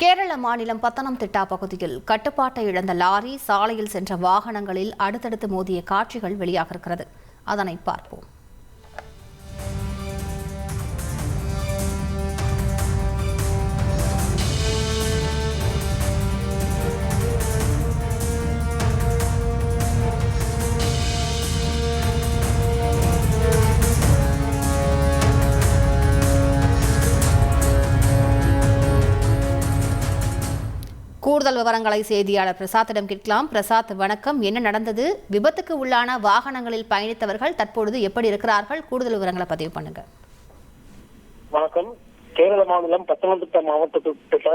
கேரள மாநிலம் பத்தனம்திட்டா பகுதியில் கட்டுப்பாட்டை இழந்த லாரி சாலையில் சென்ற வாகனங்களில் அடுத்தடுத்து மோதிய காட்சிகள் வெளியாக இருக்கிறது அதனை பார்ப்போம். கூடுதல் விவரங்களை செய்தியாளர் பிரசாத்திடம் கேட்கலாம். பிரசாத் வணக்கம். என்ன நடந்தது? விபத்துக்கு உள்ளான வாகனங்களில் பயணித்தவர்கள் தற்பொழுது எப்படி இருக்கிறார்கள்? கூடுதல் விவரங்களை பதிவு பண்ணுங்க. வணக்கம். கேரள மாநிலம் பத்தனംതിട്ട மாவட்டத்திற்குள்ள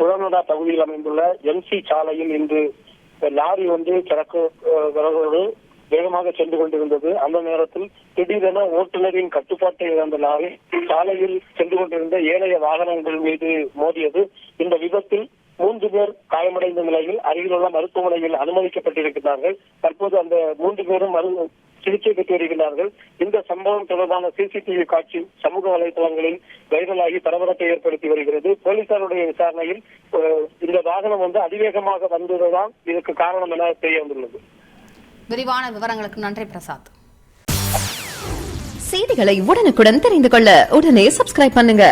குளநடா பகுதியில் அமைந்துள்ள எம்சி சாலையில் இன்று லாரி வந்து சரக்கு விறகோடு வேகமாக சென்று கொண்டிருந்தது. அந்த நேரத்தில் திடீரென ஓட்டுநரின் கட்டுப்பாட்டை இழந்த லாரி சாலையில் சென்று கொண்டிருந்த ஏழைய வாகனங்கள் மீது மோதியது. இந்த விபத்தில் மூன்று பேர் காயமடைந்த நிலையில் அருகிலுள்ள மருத்துவமனையில் அனுமதிக்கப்பட்டிருக்கிறார்கள். தற்போது அந்த மூன்று பேரும் மரு சிகிச்சை பெற்று வருகிறார்கள். இந்த சம்பவம் தொடர்பான சிசிடிவி காட்சி சமூக வலைதளங்களில் வைரலாகி பரபரப்பை ஏற்படுத்தி வருகிறது. போலீசாருடைய விசாரணையில் இந்த வாகனம் வந்து அதிவேகமாக வந்ததுதான் இதற்கு காரணம் என தெரிய வந்துள்ளது விரிவான விவரங்களுக்கு நன்றி பிரசாத். செய்திகளை உடனுக்குடன் தெரிந்து கொள்ள உடனே சப்ஸ்கிரைப் பண்ணுங்க.